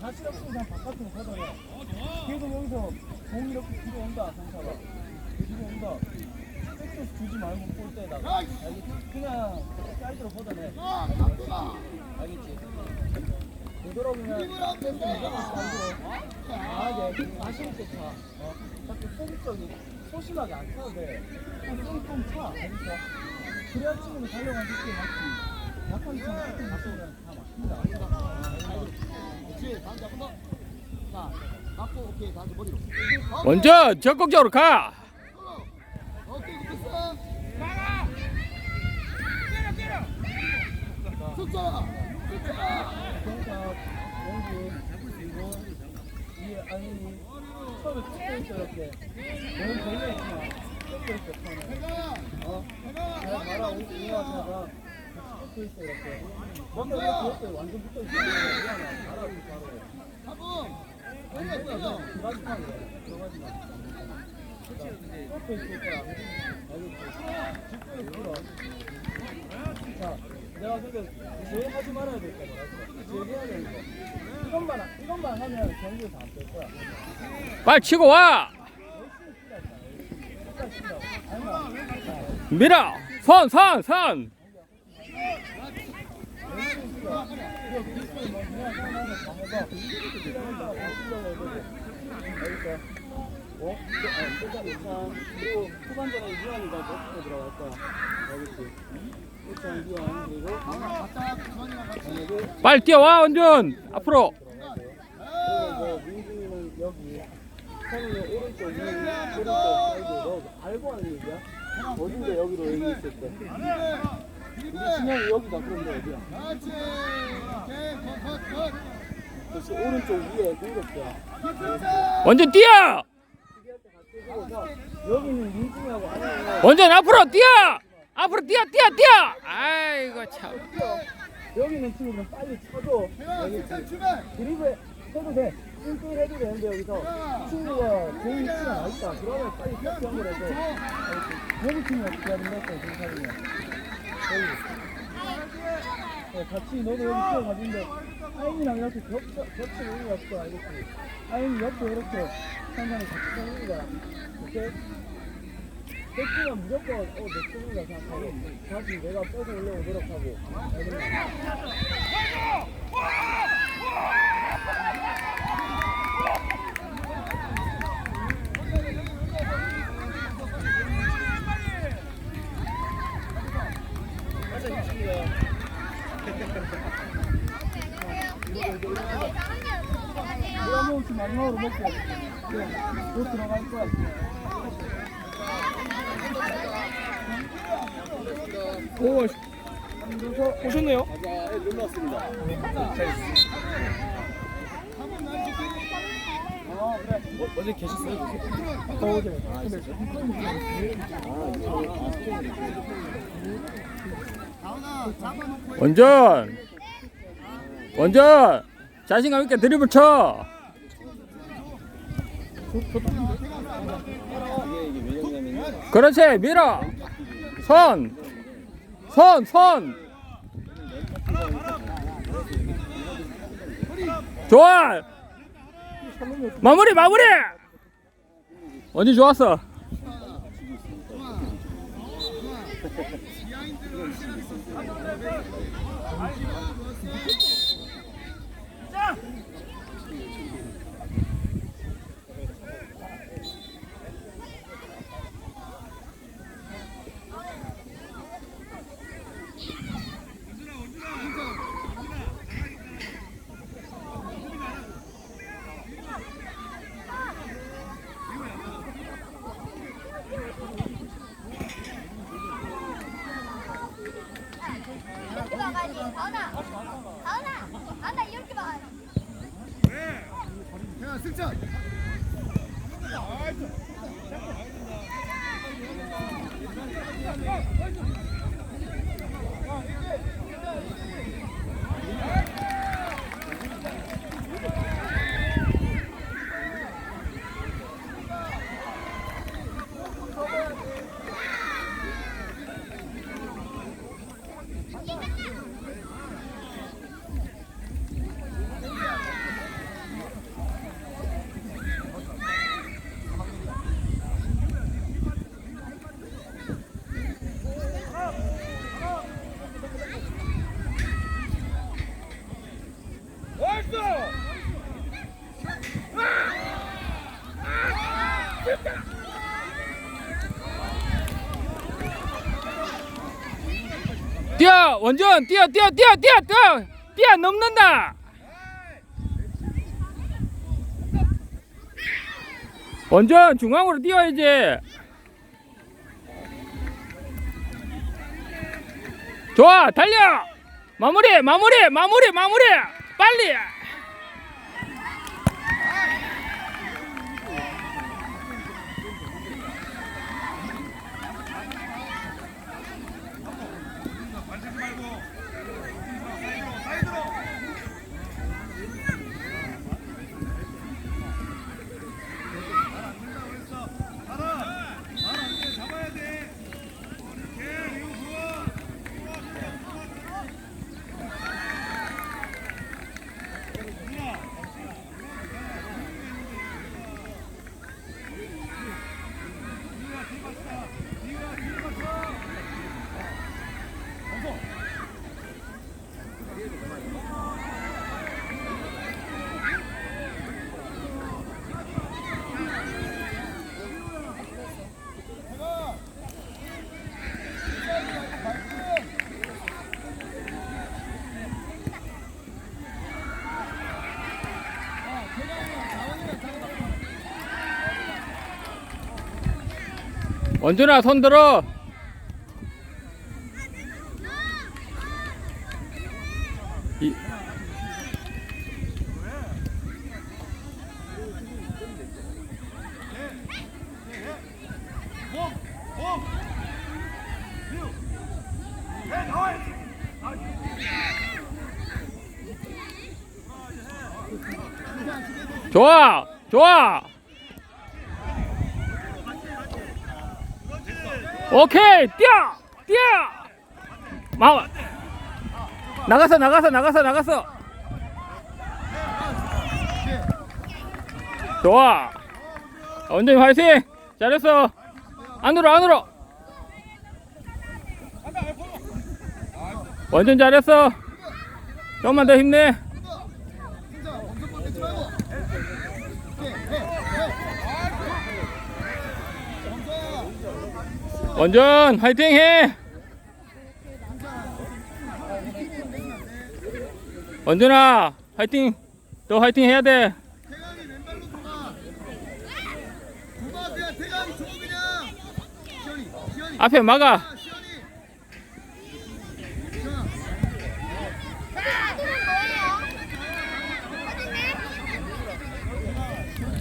자신 없으면 그냥 바깥으로 걷어내. 계속 여기서 공 이렇게 뒤로 온다, 상사가. 뒤로 온다. 백도 주지 말고 골대에다가. 알겠지? 그냥 사이드로 걷어내. 알겠지? 되도록이면 백도 무조건 사이드로. 강하게, 있게 차. 어? 자꾸 소극적이, 소심하게 안 차도 돼. 그냥 꽁꽁 차. 알겠어? 그래야 친구는 달려가는 게 맞지. 약한 차는 조금 맞으면 다 막힌다. 그렇지 다시 한번 더. 자 맞고 오케이 다시 머리로. 먼저 적극적으로 가. 먼저 완전 붙어 있어 우리 바로 빨리 치고 와. 밀어. 선, 선, 선. 어? 몇개 들어갈 거야. 알겠지? 일단 그리고. 그리고 빨리 뛰어와, 원준. 앞으로. 뭐 민준이는 여기 성우는 오른쪽 위 오른쪽 사이드 너 알고 하는 얘기야? 어딘데 여기로 여기 있을 때 우리 진영이 여기다 그런데 어디야? 그렇지. 오케이 컷 컷. 그렇지 오른쪽 위에 공격수야 원준 뛰어. 그래서 여기는 민준이하고 아니면 원준 앞으로 뛰어. 앞으로 뛰어, 뛰어, 뛰어. 아이고 참. 여기는 지금 빨리 출발. 드리블 해도 돼 싱글 해도 되는데 여기서 친구가 공이 위치가 나있다 그러면 빨리 패스 연결해서 여기 팀이 어떻게 하는 여기 네, 같이 너도 여기 뛰어가는데 하인이랑 이렇게 겹쳐, 겹치는 의미가 없어 알겠지? 하인이 옆에 이렇게 상상이 같이 서는 거야 오케이? 뺏기면 무조건 어, 내 친구가 생각하고 다시 내가 뺏어 올려고 노력하고 알겠나? 모금씩 마지막으로 먹고 그래 곧 들어갈 거야 오, 오셨네요? 아 그래 어제 계셨어요? 어제 다운아 잡아놓고. 원준. 원준. 자신감 있게 드리블 쳐. 그렇지, 밀어. 선. 선, 선. 좋아. 마무리, 마무리. 원준 좋았어. 이렇게 봐가지. 다은아, 다은아, 다은아 이렇게 봐가지. 자 뛰어 원전 뛰어 뛰어 뛰어 뛰어 뛰어. 뛰어 넘는다. 원전 중앙으로 뛰어야지 좋아 달려. 마무리 마무리 마무리 마무리. 빨리. 원준아 손 들어. 이, 좋아 좋아 오케이 뛰어 뛰어. 마 나가서 나가서 나가서 나가서. 좋아. 원장님 화이팅. 잘했어. 안으로 안으로. 완전 잘했어. 좀만 더 힘내 원전 화이팅 해 원준아 화이팅 또 화이팅 해야 돼 태강이 왼발로 돌아. 돌아 그냥 태강이 줘 그냥. 시현이 시현이. 앞에 막아 아, 시현이.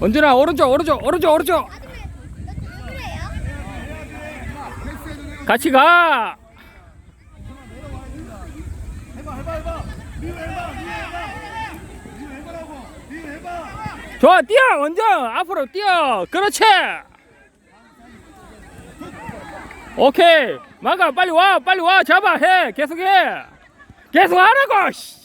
원준아 오른쪽 오른쪽 오른쪽 오른쪽 우 해봐. 좋아 뛰어 원전 앞으로 뛰어. 그렇지. 오케이. 막아 빨리 와 빨리 와. 잡아 해. 계속해. 계속 하라고 씨.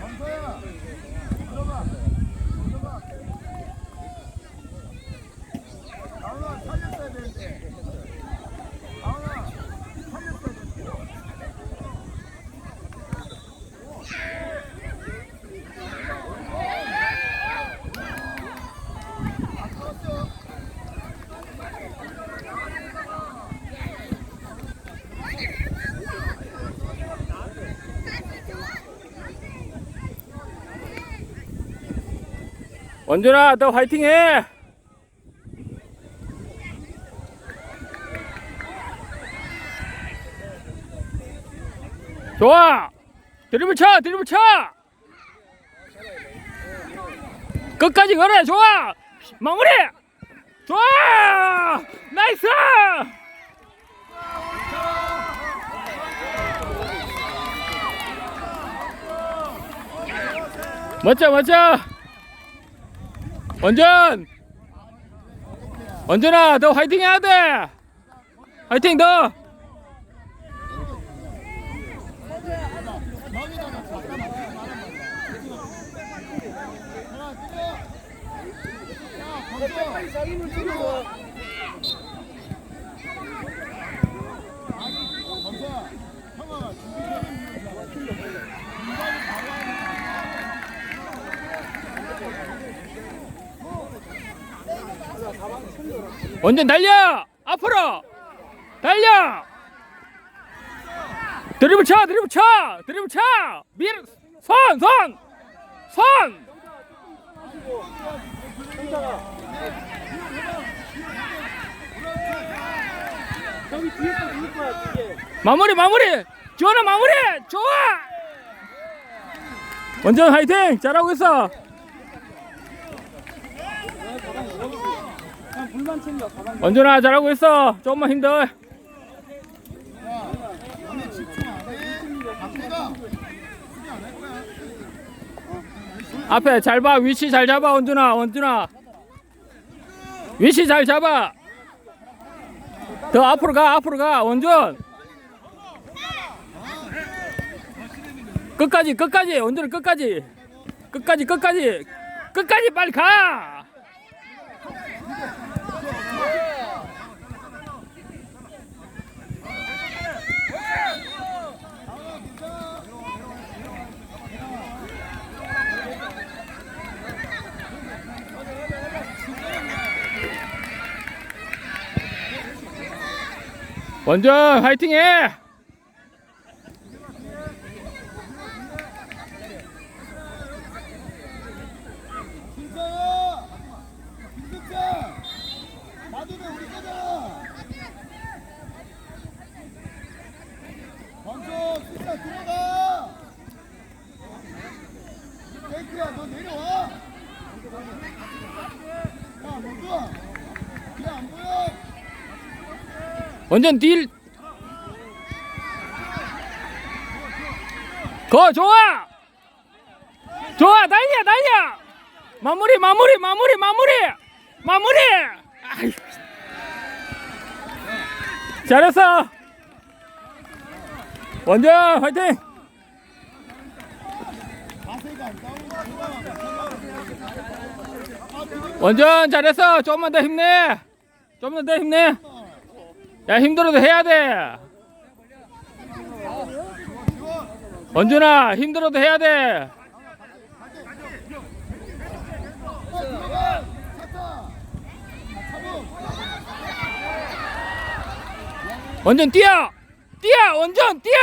범서야. 들어가. 들어가. 아우나 살렸어야 되는데. 아우나 살렸어야 되는데. 아까웠죠? 원준아 너 화이팅 해. 좋아. 드리블 쳐 드리블 쳐. 끝까지 걸어 좋아. 마무리. 좋아. 나이스. 멋져 멋져 원전! 원전아 너 화이팅 해야 돼! 화이팅 너! 범서야, 형아 원전 달려? 앞으로. 달려. 드리블 쳐 드리블 쳐 드리블 뒤에 거 뒤에 거야 뒤에 마무리 마무리. 지원아 마무리. 좋아. 원전 화이팅. 잘하고 있어 그냥 물만 챙겨 가방. 원전아 잘하고 있어. 조금만 힘들. 앞에 잘 봐. 위치 잘 잡아 원준아. 원준아. 위치 잘 잡아. 더 앞으로 가 앞으로 가. 원준. 끝까지 끝까지. 원준아 끝까지. 끝까지 끝까지. 끝까지 빨리 가 원준 화이팅해 김서야 김석자 나도 돼 우리 거잖아 범석 진짜 들어가 테이크야 너 내려와 야 몽두야 그냥 안 보여 원전 딜. 거 좋아. 좋아 달려 달려. 마무리 마무리 마무리 마무리 마무리. 잘했어. 원전 화이팅. 원전 잘했어. 조금만 더 힘내. 조금만 더 힘내. 야 힘들어도 해야 돼. 원준아 힘들어도 해야 돼. 원전 뛰어! 뛰어! 원전 뛰어!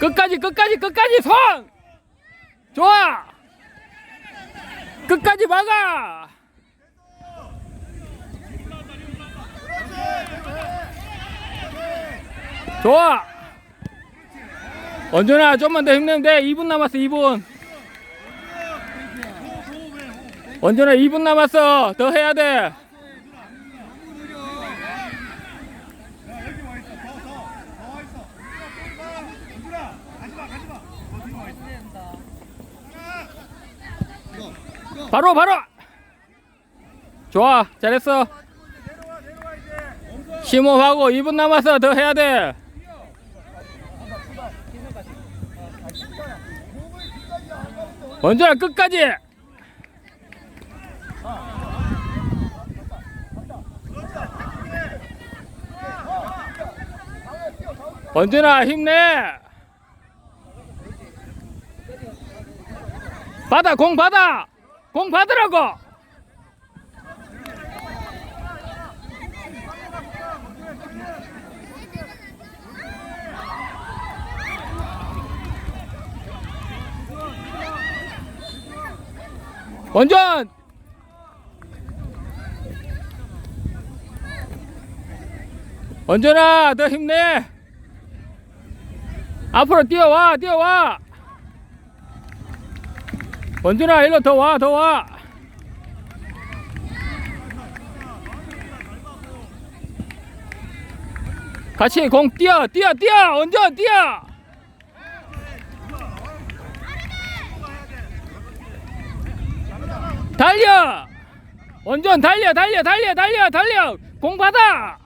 끝까지 끝까지 끝까지 손! 좋아! 끝까지 막아! 좋아! 원준아 좀만 더 힘내면 돼. 2분 남았어 2분. 원준아 2분 남았어. 더 해야 돼. 바로 바로. 좋아 잘했어. 심호하고 2분 남았어. 더 해야 돼 원준아 끝까지. 원준아 힘내. 받아 공 받아. 공 받으라고 원전! 원전아 더 힘내. 앞으로 뛰어와 뛰어와. 원준아 일로 더 와 더 와. 같이 공 뛰어 뛰어 뛰어. 원전 뛰어 달려! 원전 달려 달려 달려 달려 달려! 공 받아